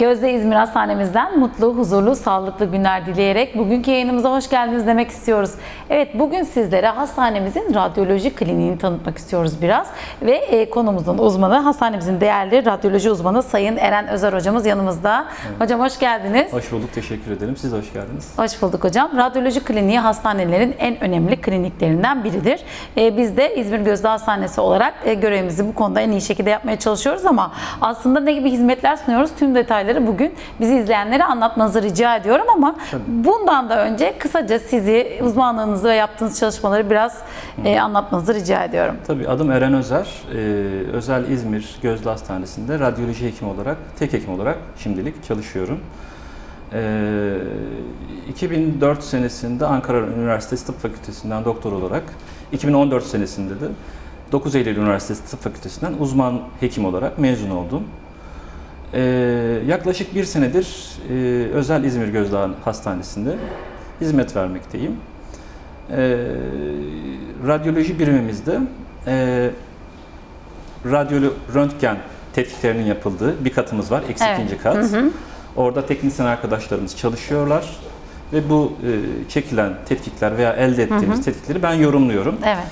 Gözde İzmir Hastanemizden mutlu, huzurlu, sağlıklı günler dileyerek bugünkü yayınımıza hoş geldiniz demek istiyoruz. Evet bugün sizlere hastanemizin radyoloji kliniğini tanıtmak istiyoruz biraz. Ve e, konumuzun uzmanı hastanemizin değerli radyoloji uzmanı Sayın Eren Özer hocamız yanımızda. Hocam hoş geldiniz. Hoş bulduk, teşekkür ederim. Siz hoş geldiniz. Hoş bulduk hocam. Radyoloji kliniği hastanelerin en önemli kliniklerinden biridir. Ee, biz de İzmir Gözde Hastanesi olarak e, görevimizi bu konuda en iyi şekilde yapmaya çalışıyoruz ama aslında ne gibi hizmetler sunuyoruz tüm detayları bugün bizi izleyenlere anlatmanızı rica ediyorum ama bundan da önce kısaca sizi, uzmanlığınızı ve yaptığınız çalışmaları biraz e, anlatmanızı rica ediyorum. Tabii adım Eren Özer. Ee, Özel İzmir Gözlü Hastanesi'nde radyoloji hekimi olarak, tek hekim olarak şimdilik çalışıyorum. Ee, 2004 senesinde Ankara Üniversitesi Tıp Fakültesinden doktor olarak, 2014 senesinde de 9 Eylül Üniversitesi Tıp Fakültesinden uzman hekim olarak mezun oldum. Ee, yaklaşık bir senedir e, Özel İzmir Gözlü Hastanesi'nde hizmet vermekteyim. Ee, radyoloji birimimizde e, radyolo röntgen tetkiklerinin yapıldığı bir katımız var, eksi Evet. ikinci kat. Orada teknisyen arkadaşlarımız çalışıyorlar ve bu e, çekilen tetkikler veya elde ettiğimiz tetkikleri ben yorumluyorum. Evet.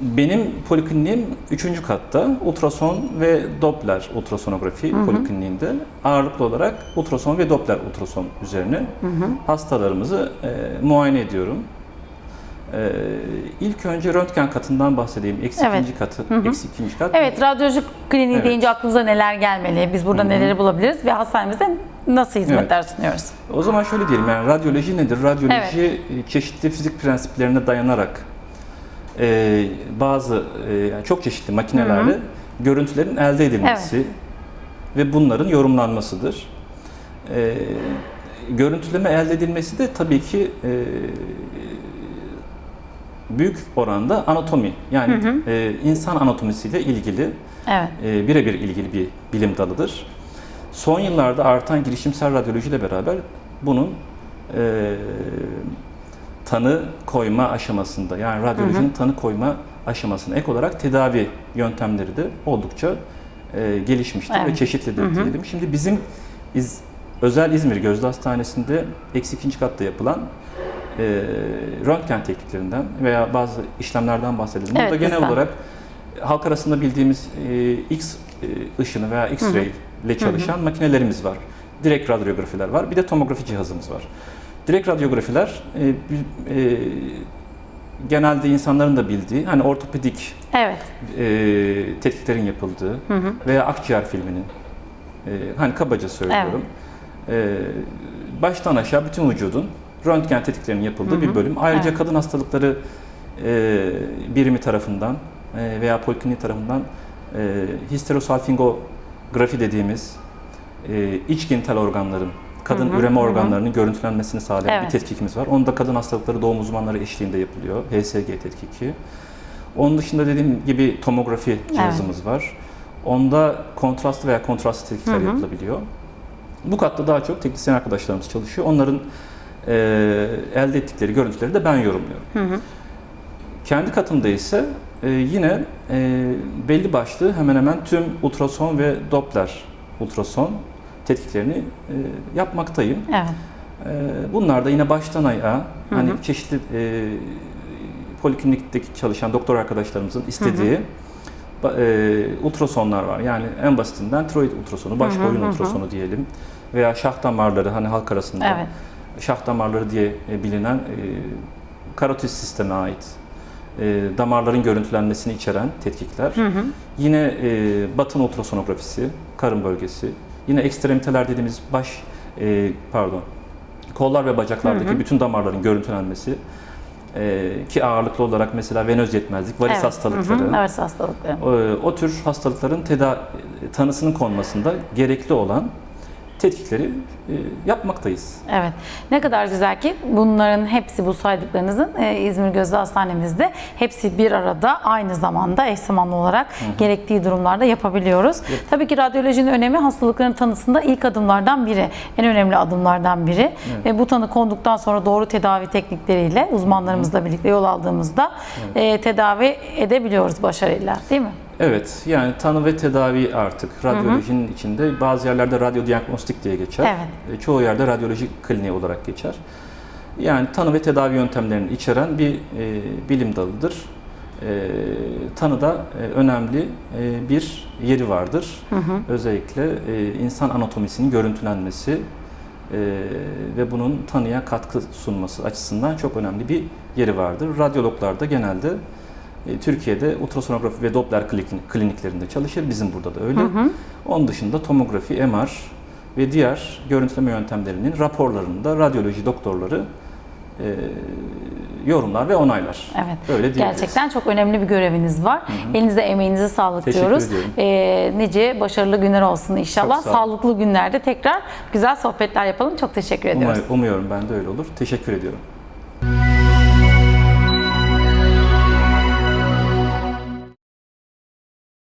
Benim polikliniğim 3. katta ultrason ve Doppler ultrasonografi polikliniğinde ağırlıklı olarak ultrason ve Doppler ultrason üzerine hastalarımızı e, muayene ediyorum. E, ilk önce röntgen katından bahsedeyim. Eksi Evet. ikinci katı, eksi ikinci kat. Evet, radyoloji kliniği Evet. deyince aklınıza neler gelmeli? Biz burada neleri bulabiliriz ve hastanemizde nasıl hizmetler sunuyoruz? O zaman şöyle diyelim yani radyoloji nedir? Radyoloji e, çeşitli fizik prensiplerine dayanarak e, bazı e, yani çok çeşitli makinelerle görüntülerin elde edilmesi ve bunların yorumlanmasıdır. E, görüntüleme elde edilmesi de tabii ki e, büyük oranda anatomi yani e, insan anatomisiyle ilgili Evet. e, birebir ilgili bir bilim dalıdır. Son yıllarda artan girişimsel radyoloji ile beraber bunun e, tanı koyma aşamasında yani radyolojinin tanı koyma aşamasına ek olarak tedavi yöntemleri de oldukça e, gelişmiştir Evet. ve çeşitlidir diyelim. Şimdi bizim iz, özel İzmir Gözlü Hastanesi'nde eksi ikinci katta yapılan e, röntgen tekniklerinden veya bazı işlemlerden bahsedelim. Evet, Burada genel lütfen. olarak halk arasında bildiğimiz e, X e, ışını veya X-ray ile çalışan makinelerimiz var. Direkt radyografiler var. Bir de tomografi cihazımız var. Direkt radyografiler e, e, genelde insanların da bildiği hani ortopedik Evet. e, tetkiklerin yapıldığı veya akciğer filminin e, hani kabaca söylüyorum. E, baştan aşağı bütün vücudun röntgen tetkiklerinin yapıldığı bir bölüm. Ayrıca Evet. kadın hastalıkları e, birimi tarafından e, veya poliklinik tarafından e, histerosalpingografi dediğimiz e, iç genital organların kadın üreme organlarının görüntülenmesini sağlayan Evet. bir tetkikimiz var. Onu da kadın hastalıkları doğum uzmanları eşliğinde yapılıyor. HSG tetkiki. Onun dışında dediğim gibi tomografi cihazımız var. Onda kontrastlı veya kontrastlı tetkikler yapılabiliyor. Bu katta daha çok teknisyen arkadaşlarımız çalışıyor. Onların e, elde ettikleri görüntüleri de ben yorumluyorum. Kendi katımda ise e, yine e, belli başlı hemen hemen tüm ultrason ve Doppler ultrason tetkiklerini e, yapmaktayım. Evet. E, bunlar da yine baştan ayağa hani çeşitli e, poliklinikteki çalışan doktor arkadaşlarımızın istediği ba- e, ultrasonlar var. Yani en basitinden tiroid ultrasonu, baş boyun ultrasonu diyelim veya şah damarları hani halk arasında Evet. şah damarları diye e, bilinen e, karotis sisteme ait e, damarların görüntülenmesini içeren tetkikler. Yine e, batın ultrasonografisi, karın bölgesi. Yine ekstremiteler dediğimiz baş, e, pardon, kollar ve bacaklardaki bütün damarların görüntülenmesi. E, ki ağırlıklı olarak mesela venöz yetmezlik, varis Evet. hastalıkları. Hı hı. Varis hastalıkları. O, o tür hastalıkların teda tanısının konmasında gerekli olan tetkikleri e, yapmaktayız. Evet. Ne kadar güzel ki bunların hepsi bu saydıklarınızın e, İzmir Gözlü Hastanemizde hepsi bir arada aynı zamanda eş zamanlı olarak gerektiği durumlarda yapabiliyoruz. Tabii ki radyolojinin önemi hastalıkların tanısında ilk adımlardan biri. En önemli adımlardan biri. Ve bu tanı konduktan sonra doğru tedavi teknikleriyle uzmanlarımızla birlikte yol aldığımızda e, tedavi edebiliyoruz başarıyla değil mi? Evet, yani tanı ve tedavi artık radyolojinin içinde bazı yerlerde radyodiagnostik diye geçer. Evet. E, Çoğu yerde radyoloji kliniği olarak geçer. Yani tanı ve tedavi yöntemlerini içeren bir e, bilim dalıdır. E, tanıda e, önemli e, bir yeri vardır. Özellikle e, insan anatomisinin görüntülenmesi e, ve bunun tanıya katkı sunması açısından çok önemli bir yeri vardır. Radyologlar da genelde Türkiye'de ultrasonografi ve Doppler klinik- kliniklerinde çalışır. Bizim burada da öyle. Onun dışında tomografi, MR ve diğer görüntüleme yöntemlerinin raporlarını da radyoloji doktorları e, yorumlar ve onaylar. Evet. Öyle diyebiliriz. Gerçekten çok önemli bir göreviniz var. Elinize emeğinize sağlık Teşekkür diyoruz. ediyorum. Ee, nice başarılı günler olsun inşallah. Sağ. Sağlıklı günlerde tekrar güzel sohbetler yapalım. Çok teşekkür ediyoruz. Umay- Umuyorum ben de öyle olur. Teşekkür ediyorum.